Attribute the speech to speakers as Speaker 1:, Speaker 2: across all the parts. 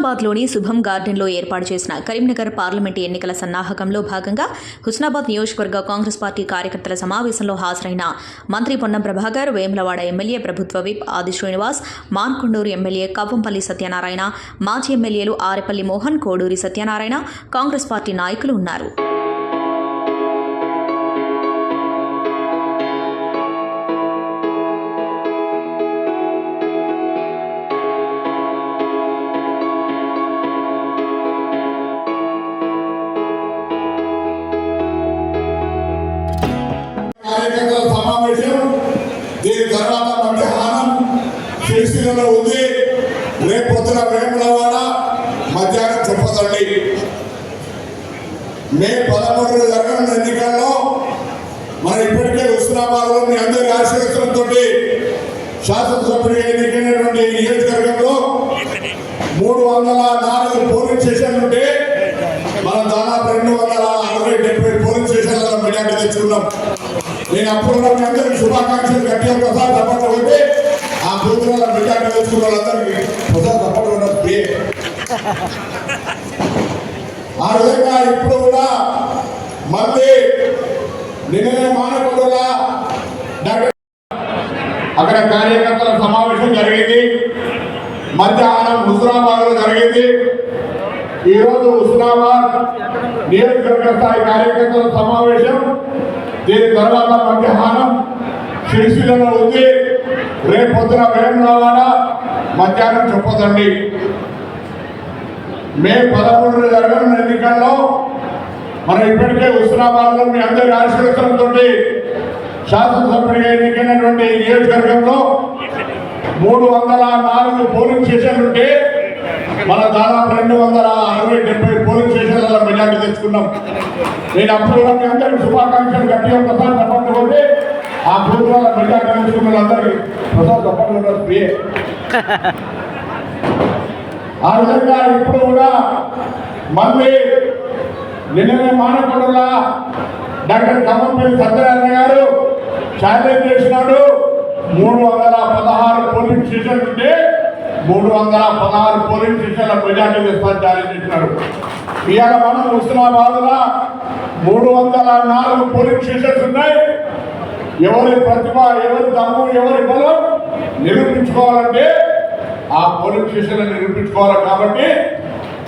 Speaker 1: హుస్నాబాద్లోని శుభం గార్డెన్లో ఏర్పాటు చేసిన కరీంనగర్ పార్లమెంటు ఎన్నికల సన్నాహకంలో భాగంగా హుస్నాబాద్ నియోజకవర్గ కాంగ్రెస్ పార్టీ కార్యకర్తల సమావేశంలో హాజరైన మంత్రి పొన్నం ప్రభాకర్ వేములవాడ ఎమ్మెల్యే ప్రభుత్వ విప్ ఆది శ్రీనివాస్ మాన్కొండూరు ఎమ్మెల్యే కవ్వంపల్లి సత్యనారాయణ మాజీ ఎమ్మెల్యేలు ఆరెపల్లి మోహన్ కోడూరి సత్యనారాయణ కాంగ్రెస్ పార్టీ నాయకులు ఉన్నారు.
Speaker 2: తర్వాత మధ్యాహ్నం సిరిసిల్లలో ఉంది. రేపు పొద్దున వేములవాడ మధ్యాహ్నం చెప్పదండి. మే పదమూడు జరగనున్న ఎన్నికల్లో మనం ఇప్పటికే హుస్నాబాద్లో మీ అందరి ఆశీర్వచనంతో శాసనసభ్యుడిగా ఎన్నికైనటువంటి నియోజకవర్గంలో మూడు వందల నాలుగు పోలింగ్ స్టేషన్లు ఉంటే మనం దాదాపు రెండు వందల అరవై డెబ్బై పోలింగ్ స్టేషన్ల మెజార్టీ తెచ్చుకున్నాం. నేను అప్పుడు మీ అందరికి శుభాకాంక్షలు గట్టిగా ప్రసాద్ తప్పట్లు ఉంటే ఆ బూతుల బిడ్డ వేసుకున్న వాళ్ళందరికీ ప్రసాద్ తప్పట్లు ఉండదు ఆ విధంగా ఇప్పుడు కూడా మళ్ళీ నిన్ననే మానకొండలా డాక్టర్ అక్కడ కార్యకర్తల సమావేశం జరిగింది. మధ్యాహ్నం హుస్నాబాద్లో జరిగింది. ఈరోజు హుస్నాబాద్ నియోజకవర్గ స్థాయి కార్యకర్తల సమావేశం. దీని తర్వాత మధ్యాహ్నం సిరిసిల్లలో ఉంది. రేపు పొద్దున వేములవాడ మధ్యాహ్నం చెప్పదండి మే పదమూడు జరగనున్న ఎన్నికల్లో మనం ఇప్పటికే హుస్నాబాద్లో మీ అందరి ఆశీర్వచనంతో శాసనసభ్యుడిగా ఎన్నికైనటువంటి నియోజకవర్గంలో మూడు వందల నాలుగు పోలింగ్ స్టేషన్లుంటే మన దాదాపు రెండు వందల అరవై డెబ్బై పోలింగ్ స్టేషన్లలో మెజార్టీ తెచ్చుకున్నాం. నేను అప్పుడు కూడా మీ అందరికీ శుభాకాంక్షలు గట్టి ప్రసాద్ తప్పట్టుకుంటే ఆ బూత్ల మెజార్టీ తెచ్చుకున్న వాళ్ళందరికీ ప్రసాద్ తప్పకుండా ప్రియ. ఆ విధంగా ఇప్పుడు కూడా మళ్ళీ నిన్ననే మానకుండా డాక్టర్ కమ్మంపల్లి సత్యనారాయణ గారు ఛాలెంజ్ చేసినాడు. మూడు వందల పదహారు పోలింగ్ స్టేషన్లు ఉంటే మూడు వందల పదహారు పోలింగ్ స్టేషన్ల మెజార్టీ తెస్తాను జారీ చేసినారు ఇవాళ మనం హుస్నాబాద్లో మూడు వందల నాలుగు పోలింగ్ స్టేషన్స్ ఉన్నాయి. ఎవరి ప్రతిభ ఎవరి దమ్ము ఎవరి బలం నిరూపించుకోవాలంటే ఆ పోలింగ్ స్టేషన్లు నిరూపించుకోవాలి కాబట్టి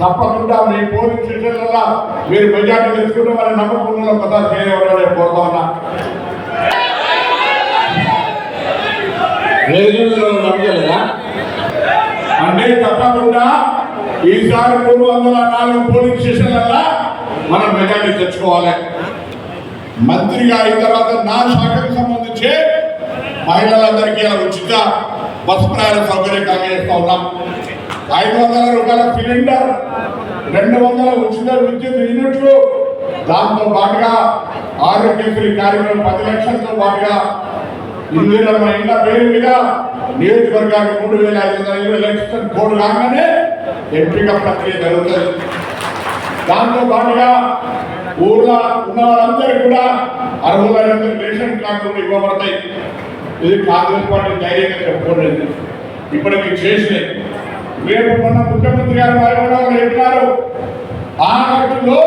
Speaker 2: తప్పకుండా మీ పోలింగ్ స్టేషన్లలో మీరు మెజార్టీ తెచ్చుకుంటే మరి నమ్మకంలో కదా చేయవరనే కోరుతా ఉన్నా.
Speaker 3: నమ్మలేదా
Speaker 2: అంటే తప్పకుండా ఈసారి మూడు వందల నాలుగు పోలింగ్ స్టేషన్లలో మనం మెజార్టీ తెచ్చుకోవాలి. మంత్రిగా అయిన తర్వాత నా శాఖకు సంబంధించి మహిళలందరికీ ఇలా ఉచిత బస్ ప్రయాణ సౌకర్యం కలిగేస్తా ఉన్నాం. ఐదు వందల రూపాయల సిలిండర్ రెండు వందల ఉచిత విద్యుత్ యూనిట్లు దాంతో పాటుగా ఆరోగ్యశ్రీ కార్యక్రమం పది లక్షలతో పాటుగా ఇందిరమ్మ ఇండ్ల పేరు మీద నియోజకవర్గానికి మూడు వేల ఐదు వందల ఇరవై లక్షల కోడ్ రాగానే ఎంపిక ప్రక్రియ జరుగుతుంది. దాంతో పాటుగా ఊర్లో ఉన్న వాళ్ళందరూ కూడా అర్హులైన రేషన్ కార్డులు ఇవ్వబడతాయి. ఇది కాంగ్రెస్ పార్టీ ధైర్యంగా చెప్పుకోలేదు. ఇప్పుడు మీకు చేసినాయి. రేపు మొన్న ముఖ్యమంత్రి గారు మరణంలో చెప్పినారు. ఆగస్టులో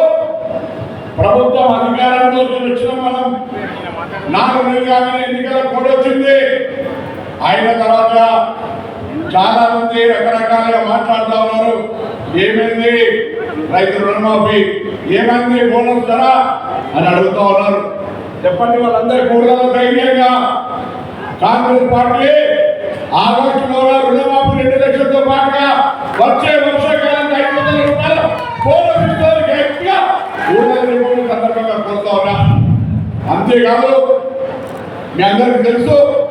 Speaker 2: ప్రభుత్వం అధికారంలోకి వచ్చిన మనం నాలుగు నెలలు ఎన్నికల కోడ్ వచ్చింది. అయిన తర్వాత చాలా మంది రకరకాలుగా మాట్లాడుతూ ఉన్నారు. ఏమైంది? రైతు రుణమాఫీ. ఏమైంది? బోనస్ ధర అని అడుగుతా ఉన్నారు. చెప్పండి వాళ్ళందరి కూడలలో ధైర్యంగా. కాంగ్రెస్ పార్టీ ఆగస్టులో రుణమాఫీ రెండు లక్షలతో పాటుగా వచ్చే వర్షాకాలానికి ఐదు వందల రూపాయలు బోనస్ ఇస్తారు గట్టిగా సందర్భంగా కోరుతా ఉన్నా. అంతేకాదు మీ అందరికి తెలుసు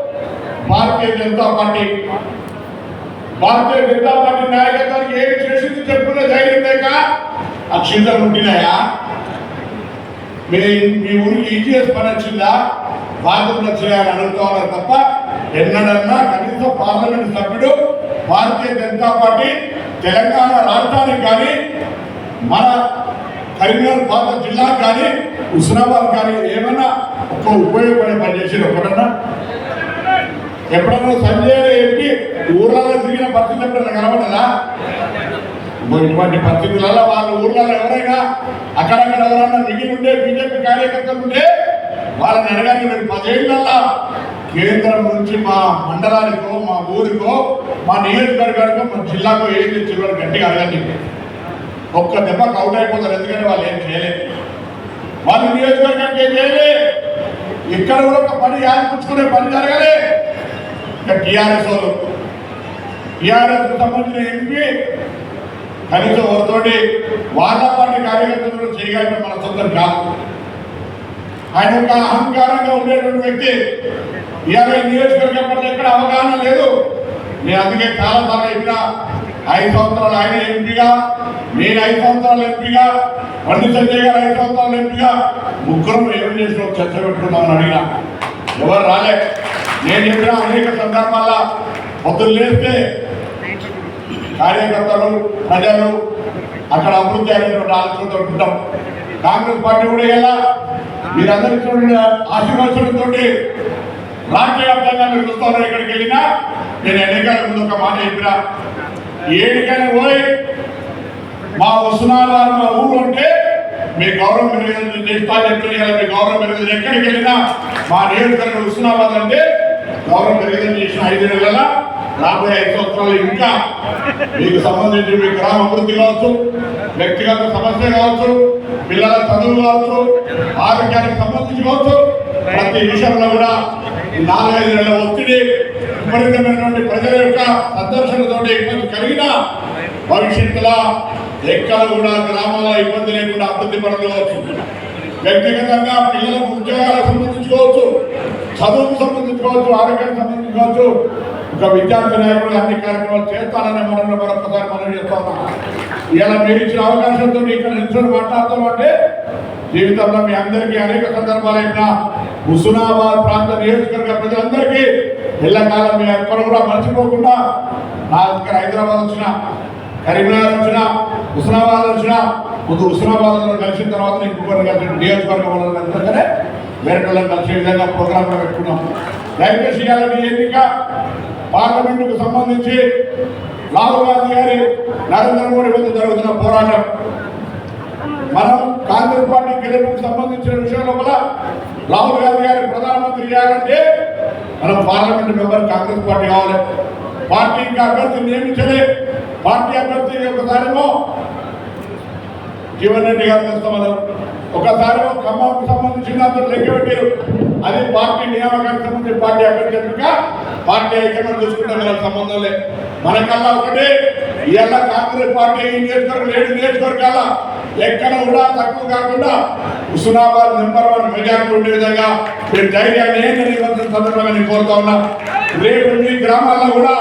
Speaker 2: భారతీయ జనతా పార్టీ. భారతీయ జనతా పార్టీ నాయకత్వానికి ఏమి చేసింది చెప్పుకునే ధైర్యం లేక? అక్షింతలు ఉంటున్నాయా మీ మీ ఊరికి ఈజీఎస్ పని వచ్చిందా? బాధ్యతలు వచ్చినాయని అడుగుతా ఉన్నారు తప్ప ఎన్నడన్నా కనీసం పార్లమెంట్ సభ్యుడు భారతీయ జనతా పార్టీ తెలంగాణ రాష్ట్రానికి కానీ మన కరీంనగర్ పాత జిల్లాకు కానీ హుస్నాబాద్ కానీ ఏమన్నా ఒక ఉపయోగపడే పని చేసి ఒకటన్నా? ఎప్పుడన్నా సంజయ్ చెప్పి ఊర్లలో తిరిగిన పరిస్థితి ఎప్పుడన్నా కనబడదా ఇటువంటి పరిస్థితులలో వాళ్ళ ఊర్లలో ఎవరైనా అక్కడక్కడ ఎవరన్నా మిగిలి ఉండే బీజేపీ కార్యకర్తలు ఉంటే వాళ్ళని అడగాలి మీరు పదేళ్ళల్లా కేంద్రం నుంచి మా మండలానికో మా ఊరికో మా నియోజకవర్గానికో మా జిల్లాకో ఏం తెచ్చి గట్టిగా అడగండి. ఒక్క దెబ్బ కౌట్ అయిపోతారు ఎందుకంటే వాళ్ళు ఏం చేయలేదు. వాళ్ళు నియోజకవర్గానికి ఏం చేయలే. ఇక్కడ కూడా ఒక పని యాదిపుచ్చుకునే పని జరగలే. టీఆర్ఎస్ వాళ్ళు టీఆర్ఎస్ సంబంధించిన ఎంపీ కనీసం ఒకతోటి వాళ్ళ పార్టీ కార్యకర్తలు చేయగలిగిన మన సొంతం కాదు. ఆయన యొక్క అహంకారంగా ఉండేటువంటి వ్యక్తి. ఇవాళ నియోజకవర్గం పట్ల ఎక్కడ అవగాహన లేదు. నేను అందుకే చాలా సార్లు చెప్పిన ఐదు సంవత్సరాలు ఆయన ఎంపీగా నేను ఐదు సంవత్సరాలు ఎంపీగా బండి సంజయ్ గారు ఐదు సంవత్సరాలు ఎంపీగా ముగ్గురు ఏం చేసిన చర్చ పెట్టుకుందామని అడిగిన. ఎవరు రాలే. నేను చెప్పిన అనేక సందర్భాల్లో పొద్దున్న లేస్తే కార్యకర్తలు ప్రజలు అక్కడ అభివృద్ధి అనేటువంటి ఆలోచనతో ఉంటాం. కాంగ్రెస్ పార్టీ కూడా ఎలా మీరందరి చూడండి ఆశీర్వచనంతో రాష్ట్ర వ్యాప్తంగా మీరు చూస్తున్నారు ఎక్కడికి వెళ్ళినా నేను ఎన్నికల ముందు ఒక మాట చెప్పిన. ఏడికైనా పోయి మా ఉస్మానాబాద్ మా ఊరు అంటే మీ గౌరవం పెరిగేది చేస్తా చెప్పిన మీ గౌరవం పెరిగేది ఎక్కడికి వెళ్ళినా మా నియోజకవర్గం ఉస్మానాబాద్ అంటే గౌరవం పెరిగేదని చేసిన ఐదు నెలల రాబోయే ఐదు సంవత్సరాలు ఇంకా మీకు సంబంధించి మీ గ్రామ అభివృద్ధి కావచ్చు వ్యక్తిగత సమస్య కావచ్చు పిల్లల చదువు కావచ్చు ఆరోగ్యానికి సంబంధించి కావచ్చు ప్రతి విషయంలో కూడా ఈ నాలుగైదు నెలల ఒత్తిడి విపరీతమైనటువంటి ప్రజల యొక్క సందర్శనతో ఇబ్బంది కలిగిన భవిష్యత్తులో ఎక్కడ కూడా గ్రామాల ఇబ్బంది లేకుండా అభివృద్ధి పడవచ్చు వ్యక్తిగతంగా పిల్లలకు ఉద్యోగాలకు సంబంధించుకోవచ్చు చదువుకు సంబంధించుకోవచ్చు ఆరోగ్యానికి సంబంధించుకోవచ్చు. ఒక విద్యార్థి నాయకుడు అన్ని కార్యక్రమాలు చేస్తానని మనల్ని మరొకసారి మనం చేస్తాం ఇలా మీరు ఇచ్చిన అవకాశంతో ఇక్కడ నిల్చొని మాట్లాడతాం అంటే జీవితంలో మీ అందరికీ అనేక సందర్భాలైన హుస్నాబాద్ ప్రాంత నియోజకవర్గ ప్రజలందరికీ ఎల్లకాలం మీ ఎక్కడ కూడా మర్చిపోకుండా నా దగ్గర హైదరాబాద్ వచ్చిన కరీంనగర్ వచ్చిన హుస్నాబాద్ వచ్చిన ముందు హుస్నాబాద్లో కలిసిన తర్వాత ఇంకొకరిని కలిసి నియోజకవర్గం వాళ్ళని కలిసి వేరే వాళ్ళని కలిసే విధంగా ప్రోగ్రామ్ పెట్టుకున్నాం. దయచేసి చేయాలని ఎన్నిక పార్లమెంటుకు సంబంధించి రాహుల్ గాంధీ గారి నరేంద్ర మోడీ మీద జరుగుతున్న పోరాటం. మనం కాంగ్రెస్ పార్టీ గెలుపుకు సంబంధించిన విషయం లోపల రాహుల్ గాంధీ గారిని ప్రధానమంత్రి చేయాలంటే మనం పార్లమెంట్ మెంబర్ కాంగ్రెస్ పార్టీ కావాలి. పార్టీ ఇంకా అభ్యర్థి నియమించలే. పార్టీ అభ్యర్థి ఒకసారేమో జీవన్ రెడ్డి గారు తెస్తామన్నారు ఒకసారేమో ఖమ్మంకు సంబంధించిన దాంట్లో లెక్క పెట్టారు అది పార్టీ నియామకానికి సంబంధించి పార్టీ అభ్యర్థి కనుక పార్టీ ఐక్యంగా చూసుకుంటే మనకు సంబంధం లేదు మనకల్లా ఒకటి ఇవాళ కాంగ్రెస్ పార్టీ ఈ నియోజకవర్గం ఏడు నియోజకవర్గాల ఎక్కడ కూడా తక్కువ కాకుండా హుస్నాబాద్ నెంబర్ వన్ మెజార్టీ ఉండే విధంగా మీరు ధైర్యాన్ని ఏం ఏంటని సందర్భంగా నేను కోరుతా ఉన్నా. రేపు మీ గ్రామాల్లో కూడా